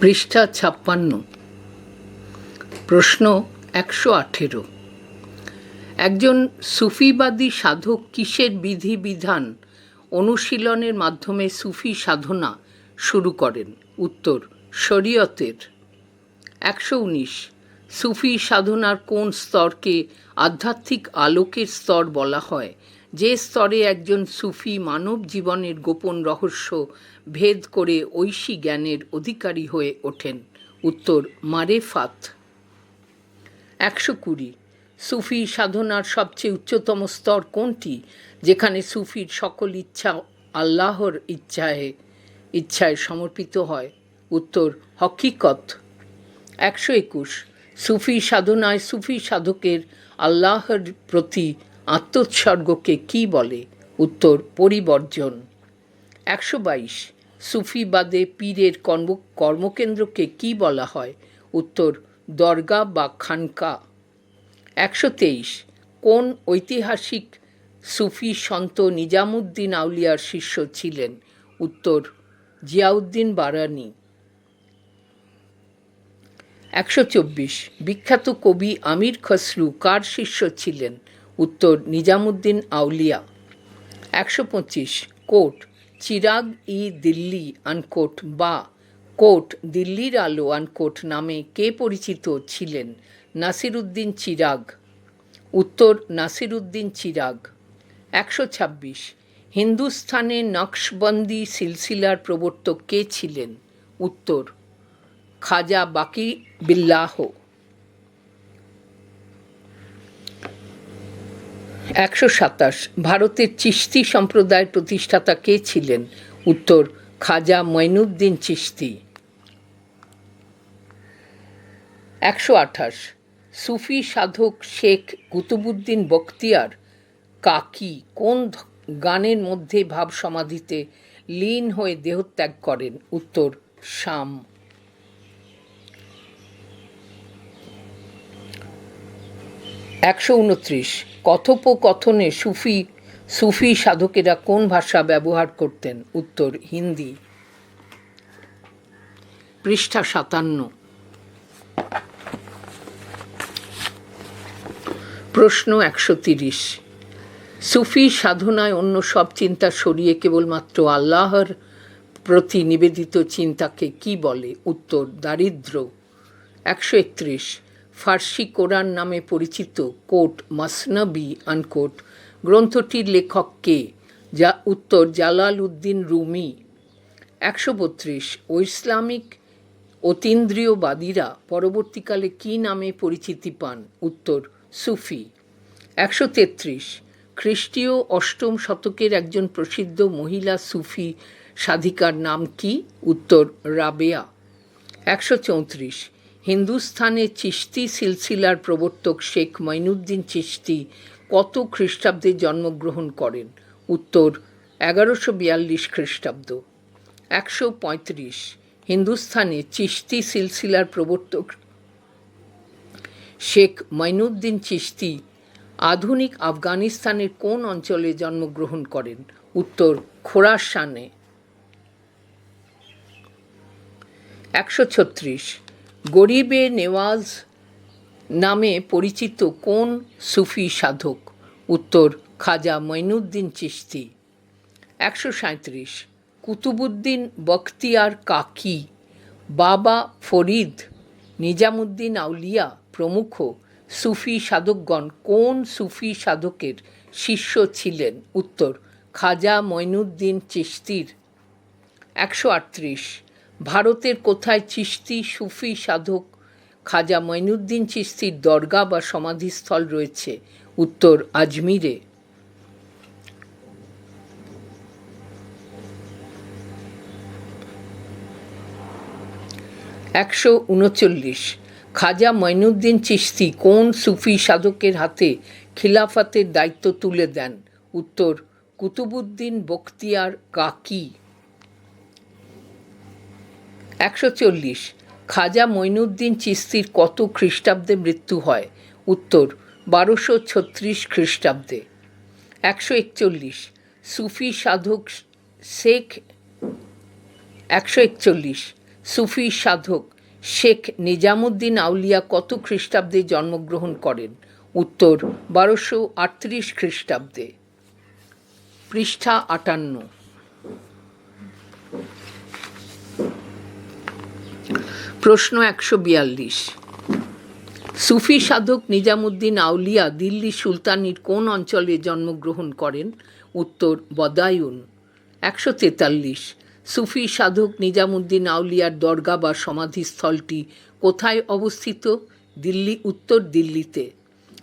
পৃষ্ঠা ছাপ্পান্ন। প্রশ্ন একশো আঠেরো। একজন সুফিবাদী সাধক কিসের বিধিবিধান অনুশীলনের মাধ্যমে সুফি সাধনা শুরু করেন? উত্তর, শরীয়তের। একশো উনিশ। সুফি সাধনার কোন স্তরকে আধ্যাত্মিক আলোকের স্তর বলা হয়? যে স্তরে একজন সুফি মানব জীবনের গোপন রহস্য ভেদ করে ঐশী জ্ঞানের অধিকারী হয়ে ওঠেন। উত্তর, মারেফাত। একশো কুড়ি। সুফি সাধনার সবচেয়ে উচ্চতম স্তর কোনটি? যেখানে সুফির সকল ইচ্ছা আল্লাহর ইচ্ছায় ইচ্ছায় সমর্পিত হয়। উত্তর, হকিকত। একশো একুশ। সুফি সাধনায় সুফি সাধকের আল্লাহর প্রতি আত্মোৎসর্গকে কি বলে? উত্তর, পরিবর্জন। একশো বাইশ সুফিবাদে পীরের কর্ম, কর্মকেন্দ্রকে কি বলা হয়? উত্তর, দরগা বা খানকা। একশো তেইশ, কোন ঐতিহাসিক সুফি সন্ত নিজামুদ্দিন আউলিয়ার শিষ্য ছিলেন? উত্তর, জিয়াউদ্দিন বারানি। একশো চব্বিশ। বিখ্যাত কবি আমির খসরু কার শিষ্য ছিলেন? উত্তর, নিজামুদ্দিন আউলিয়া। একশো পঁচিশ। কোট চিরাগ ই দিল্লি আনকোট বা কোট দিল্লির আলো আনকোট নামে কে পরিচিত ছিলেন? নাসিরুদ্দিন চিরাগ। উত্তর, নাসিরুদ্দিন চিরাগ। একশো ছাব্বিশ। হিন্দুস্থানে নকশবন্দি সিলসিলার প্রবর্তক কে ছিলেন? উত্তর খাজা বাকি বিল্লাহ। একশো সাতাশ, ভারতের চিস্তি সম্প্রদায়ের প্রতিষ্ঠাতা কে ছিলেন? উত্তর, খাজা মঈনুদ্দিন চিস্তি একশো আঠাশ, সুফি সাধক শেখ কুতুবুদ্দিন বখতিয়ার কাকি কোন গানের মধ্যে ভাব সমাধিতে লীন হয়ে দেহত্যাগ করেন? উত্তর, শাম। একশো উনত্রিশ। কথোপকথনে সুফি সুফি সাধকেরা কোন ভাষা ব্যবহার করতেন? উত্তর, হিন্দি। পৃষ্ঠা সাতান্ন। প্রশ্ন একশো তিরিশ। সুফি সাধনায় অন্য সব চিন্তা সরিয়ে কেবলমাত্র আল্লাহর প্রতি নিবেদিত চিন্তাকে কি বলে? উত্তর দারিদ্র একশো একত্রিশ। ফার্সি কোরআন নামে পরিচিত কোট মাসনবি আনকোট গ্রন্থটির লেখক কে? যা উত্তর জালাল উদ্দিন রুমি। একশো বত্রিশ, ও ইসলামিক অতীন্দ্রিয়বাদীরা পরবর্তীকালে কি নামে পরিচিতি পান? উত্তর, সুফি। একশো তেত্রিশ, খ্রিস্টীয় অষ্টম শতকের একজন প্রসিদ্ধ মহিলা সুফি সাধিকার নাম কি? উত্তর, রাবেয়া। একশো চৌত্রিশ হিন্দুস্থানে চিস্তি সিলসিলার প্রবর্তক শেখ মঈনুদ্দিন চিস্তি কত খ্রিস্টাব্দে জন্মগ্রহণ করেন? উত্তর, এগারোশো বিয়াল্লিশ খ্রিস্টাব্দ। একশো পঁয়ত্রিশ। হিন্দুস্থানে চিস্তি সিলসিলার প্রবর্তক শেখ মঈনুদ্দিন চিস্তি আধুনিক আফগানিস্তানের কোন অঞ্চলে জন্মগ্রহণ করেন? উত্তর, খোরাসানে। একশো ছত্রিশ। গরিবে নেওয়াজ নামে পরিচিত কোন সুফি সাধক? উত্তর, খাজা মঈনুদ্দিন চিস্তি একশো সাঁত্রিশ কুতুবুদ্দিন বখতিয়ার কাকি। বাবা ফরিদ নিজামুদ্দিন আউলিয়া প্রমুখ সুফি সাধকগণ কোন সুফি সাধকের শিষ্য ছিলেন? উত্তর, খাজা মঈনুদ্দিন চিস্তির একশো আটত্রিশ। ভারতের কোথায় চিস্তি সুফি, সাধক খাজা মঈনুদ্দিন চিস্তির দরগা বা সমাধিস্থল রয়েছে? উত্তর আজমিরে। একশো উনচল্লিশ। খাজা মঈনুদ্দিন চিস্তি কোন সুফি সাধকের হাতে খিলাফতের দায়িত্ব তুলে দেন? উত্তর, কুতুবুদ্দিন বখতিয়ার কাকি। একশো চল্লিশ। খাজা মঈনুদ্দিন চিস্তির কত খ্রিস্টাব্দে মৃত্যু হয়? উত্তর, বারোশো ছত্রিশ খ্রিস্টাব্দে। একশো একচল্লিশ। সুফি সাধক শেখ একশো একচল্লিশ। সুফি সাধক শেখ নিজামুদ্দিন আউলিয়া কত খ্রিস্টাব্দে জন্মগ্রহণ করেন? উত্তর, বারোশো আটত্রিশ খ্রিস্টাব্দে। পৃষ্ঠা আটান্ন। প্রশ্ন একশো বিয়াল্লিশ। সুফি সাধক নিজামুদ্দিন আউলিয়া দিল্লি সুলতানির কোন অঞ্চলে জন্মগ্রহণ করেন? উত্তর, বদায়ুন। একশো তেতাল্লিশ। সুফি সাধক নিজামুদ্দিন আউলিয়ার দরগা বা সমাধিস্থলটি কোথায় অবস্থিত? দিল্লি, উত্তর দিল্লিতে।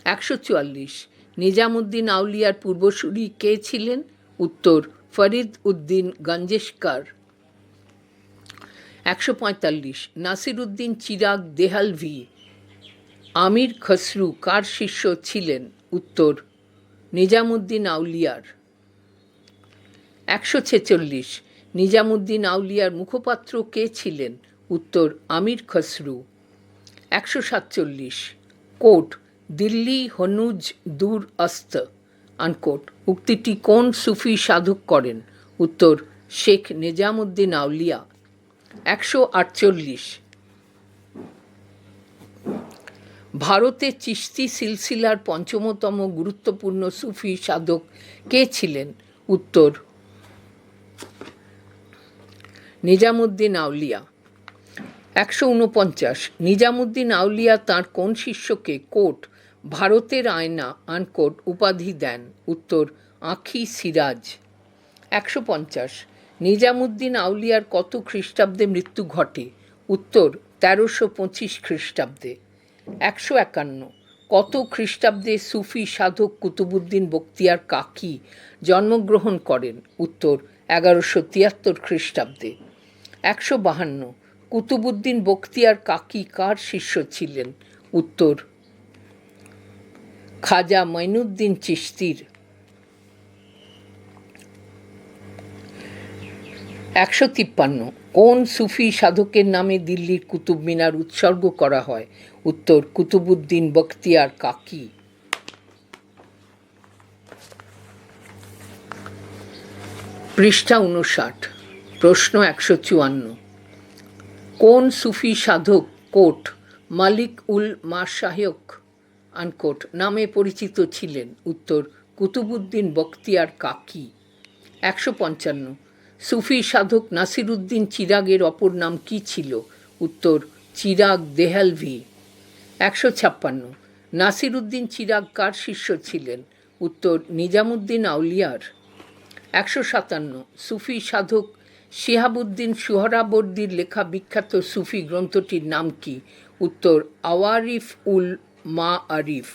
একশো চুয়াল্লিশ। নিজামুদ্দিন আউলিয়ার পূর্বসূরি কে ছিলেন? উত্তর, ফরিদ উদ্দিন গঞ্জেশকার। একশো পঁয়তাল্লিশ, নাসিরুদ্দিন চিরাগ দেহালভি আমির খসরু কার শিষ্য ছিলেন? উত্তর, নিজামুদ্দিন আউলিয়ার। একশো ছেচল্লিশ, নিজামুদ্দিন আউলিয়ার মুখপাত্র কে ছিলেন? উত্তর, আমির খসরু। একশো সাতচল্লিশ কোট দিল্লি হনুজ দূর অস্ত আনকোট, উক্তিটি কোন সুফি সাধক করেন? উত্তর, শেখ নিজামুদ্দিন আউলিয়া। একশো আটচল্লিশ। ভারতে চিস্তি সিলসিলার পঞ্চমতম গুরুত্বপূর্ণ সুফি সাধক কে ছিলেন? উত্তর, নিজামুদ্দিন আউলিয়া। একশো উনপঞ্চাশ। নিজামুদ্দিন আউলিয়া তাঁর কোন শিষ্যকে কোট, ভারতের আয়না, আনকোট উপাধি দেন? উত্তর, আঁখি সিরাজ। একশো পঞ্চাশ। নিজামুদ্দিন আউলিয়ার কত খ্রিস্টাব্দে মৃত্যু ঘটে? উত্তর, তেরোশো পঁচিশ খ্রিস্টাব্দে। একশো একান্ন। কত খ্রিস্টাব্দে সুফি সাধক কুতুবুদ্দিন বক্তিয়ার কাকি জন্মগ্রহণ করেন? উত্তর, এগারোশো তিয়াত্তর খ্রিস্টাব্দে। একশো বাহান্ন। কুতুবুদ্দিন বক্তিয়ার কাকি কার শিষ্য ছিলেন? উত্তর, খাজা মঈনুদ্দিন চিশতির একশো তিপ্পান্ন। কোন সুফি সাধকের নামে দিল্লির কুতুব মিনার উৎসর্গ করা হয়? উত্তর কুতুবুদ্দিন বখতিয়ার কাকি। পৃষ্ঠা উনষাট প্রশ্ন একশো চুয়ান্ন। কোন সুফি সাধক কোট মালিক উল মাসায়ক আনকোট, নামে পরিচিত ছিলেন? উত্তর কুতুবুদ্দিন বখতিয়ার কাকি। একশো পঞ্চান্ন। সুফি সাধক নাসিরুদ্দিন চিরাগের অপর নাম কি ছিল? উত্তর, চিরাগ দেহালভি। একশো ছাপ্পান্ন। নাসিরুদ্দিন চিরাগ কার শিষ্য ছিলেন? উত্তর, নিজামুদ্দিন আউলিয়ার। একশো সাতান্ন। সুফি সাধক শিহাবুদ্দিন সুহরাবর্দির লেখা বিখ্যাত সুফি গ্রন্থটির নাম কি? উত্তর, আওয়ারিফ উল মা আরিফ।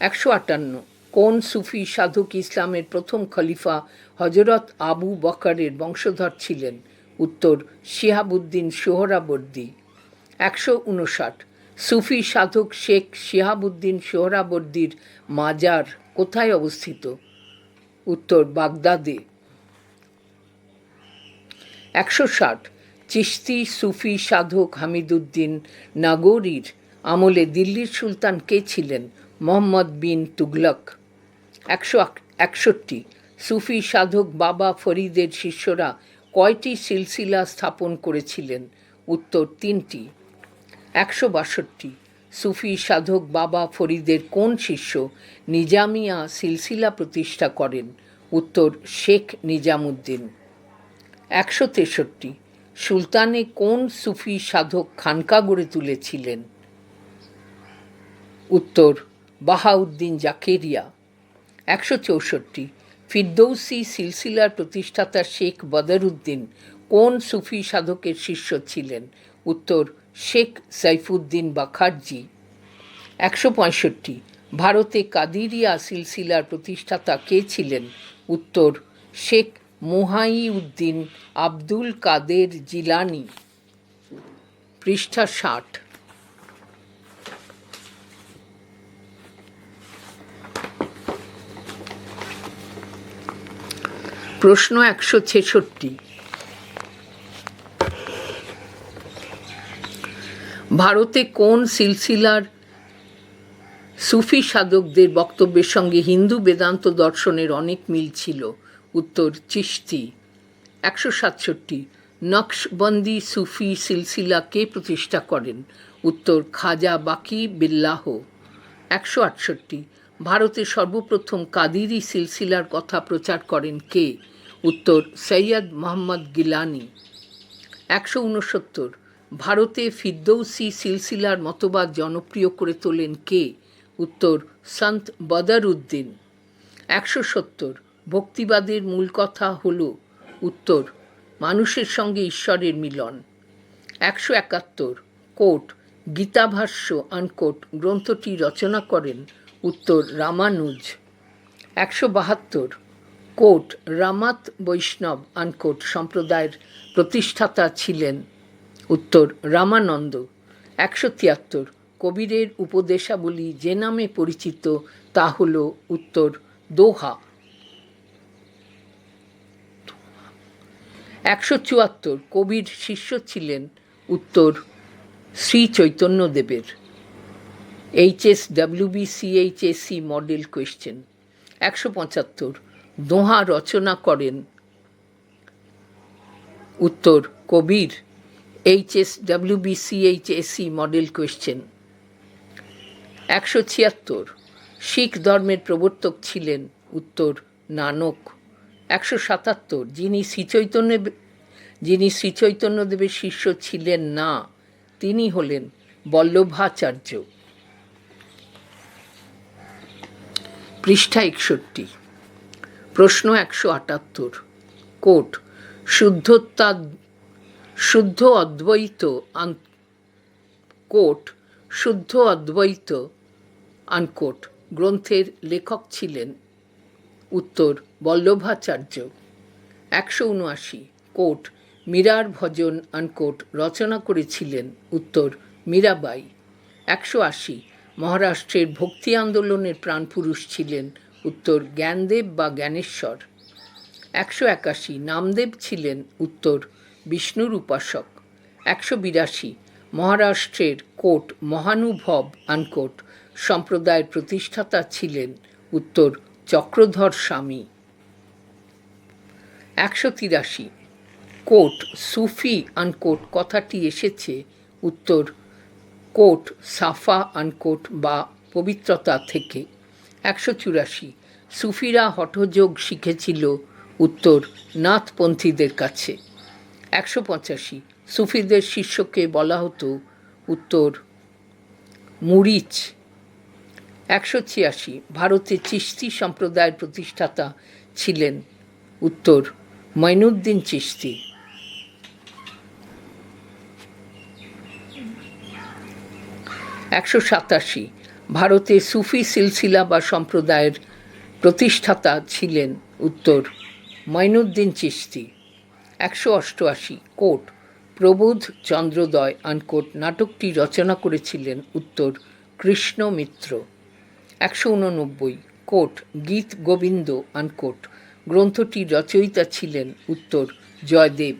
একশো আটান্ন। কোন সুফি সাধক ইসলামের প্রথম খলিফা হজরত আবু বকরের বংশধর ছিলেন, উত্তর শিহাবুদ্দিন সোহরাবর্দী। একশো উনষাট। সুফি সাধক শেখ শিহাবুদ্দিন সোহরাবর্দির মাজার কোথায় অবস্থিত? উত্তর বাগদাদে। একশো ষাট। চিস্তি সুফি সাধক হামিদুদ্দিন নাগরির আমলে দিল্লির সুলতান কে ছিলেন? মোহাম্মদ বিন তুগলক। একশো একষট্টি। সুফি সাধক বাবা ফরিদের শিষ্যরা কয়টি সিলসিলা স্থাপন করেছিলেন? উত্তর তিনটি। একশো বাষট্টি। সুফি সাধক বাবা ফরিদের কোন শিষ্য নিজামিয়া সিলসিলা প্রতিষ্ঠা করেন? উত্তর, শেখ নিজামুদ্দিন। একশো তেষট্টি। সুলতানে কোন সুফি সাধক খানকা গড়ে তুলেছিলেন? উত্তর, বাহাউদ্দিন জাকেরিয়া। একশো চৌষট্টি। ফিরদৌসি সিলসিলার প্রতিষ্ঠাতা শেখ বদরুদ্দিন কোন সুফি সাধকের শিষ্য ছিলেন? উত্তর, শেখ সাইফুদ্দিন বাখার্জি। একশো পঁয়ষট্টি। ভারতে কাদিরিয়া সিলসিলার প্রতিষ্ঠাতা কে ছিলেন? উত্তর, শেখ মুহাইউদ্দিন আব্দুল কাদের জিলানি। পৃষ্ঠা ষাট। প্রশ্ন একশো ছেষট্টি। ভারতে কোন সিলসিলার সুফি সাধকদের বক্তব্যের সঙ্গে হিন্দু বেদান্ত দর্শনের অনেক মিল ছিল? উত্তর চিস্তি একশো সাতষট্টি। নকশবন্দি সুফি সিলসিলা কে প্রতিষ্ঠা করেন? উত্তর, খাজা বাকি বিল্লাহ। একশো আটষট্টি। ভারতে সর্বপ্রথম কাদিরি সিলসিলার কথা প্রচার করেন কে? উত্তর, সৈয়দ মোহাম্মদ গিলানি। একশো উনসত্তর, ভারতে ফিরদৌসি সিলসিলার মতবাদ জনপ্রিয় করে তোলেন কে? উত্তর, সন্ত বদর উদ্দিন একশো সত্তর, ভক্তিবাদের মূল কথা হল, উত্তর, মানুষের সঙ্গে ঈশ্বরের মিলন। একশো একাত্তর কোট গীতাভাষ্য আনকোট গ্রন্থটি রচনা করেন উত্তর রামানুজ। একশো বাহাত্তর কোট রামাত বৈষ্ণব আনকোট সম্প্রদায়ের প্রতিষ্ঠাতা ছিলেন উত্তর রামানন্দ, একশো তিয়াত্তর। কবিরের উপদেশাবলী যে নামে পরিচিত, তা হল উত্তর দোহা। একশো চুয়াত্তর। কবির শিষ্য ছিলেন উত্তর শ্রী চৈতন্যদেবের এইচএস ডাব্লিউবিসিএইচএসসি মডেল কোয়েশ্চেন। একশো পঁচাত্তর। দোহা রচনা করেন। উত্তর, Kabir HS WBCHSC model question একশো ছিয়াত্তর, শিখ ধর্মের প্রবর্তক ছিলেন। উত্তর, নানক। একশো সাতাত্তর, যিনি শ্রীচৈতন্য যিনি শ্রীচৈতন্যদেবের শিষ্য ছিলেন না, তিনি হলেন বল্লভাচার্য। পৃষ্ঠা একষট্টি। প্রশ্ন একশো আটাত্তর। কোট শুদ্ধতা শুদ্ধ অদ্বৈত কোট, শুদ্ধ অদ্বৈত আনকোট। গ্রন্থের লেখক ছিলেন উত্তর বল্লভাচার্য। একশো উনআশি, কোট, মীরার ভজন আনকোট রচনা করেছিলেন উত্তর মীরাবাই। একশো আশি, মহারাষ্ট্রের ভক্তি আন্দোলনের প্রাণপুরুষ ছিলেন উত্তর জ্ঞানদেব বা জ্ঞানেশ্বর। একশো একাশি নামদেব ছিলেন উত্তর বিষ্ণুর উপাসক। একশো বিরাশি মহারাষ্ট্রের কোট মহানুভব আনকোট সম্প্রদায়ের প্রতিষ্ঠাতা ছিলেন উত্তর চক্রধর স্বামী। একশো তিরাশি কোট সুফি আনকোট কথাটি এসেছে উত্তর কোট সাফা আনকোট বা পবিত্রতা থেকে। একশো চুরাশি। সুফিরা হঠযোগ শিখেছিল উত্তর নাথপন্থীদের কাছে। একশো পঁচাশি। সুফিদের শিষ্যকে বলা হতো উত্তর মুরিচ। একশো ছিয়াশি। ভারতে চিস্তি সম্প্রদায়ের প্রতিষ্ঠাতা ছিলেন উত্তর মঈনুদ্দিন চিস্তি একশো সাতাশি। ভারতে সুফি সিলসিলা বা সম্প্রদায়ের প্রতিষ্ঠাতা ছিলেন উত্তর মঈনুদ্দিন চিস্তি একশো অষ্টআশি কোট প্রবোধ চন্দ্রোদয় আনকোট নাটকটি রচনা করেছিলেন উত্তর কৃষ্ণ মিত্র। একশো উননব্বই কোট গীত গোবিন্দ আনকোট গ্রন্থটির রচয়িতা ছিলেন উত্তর জয়দেব।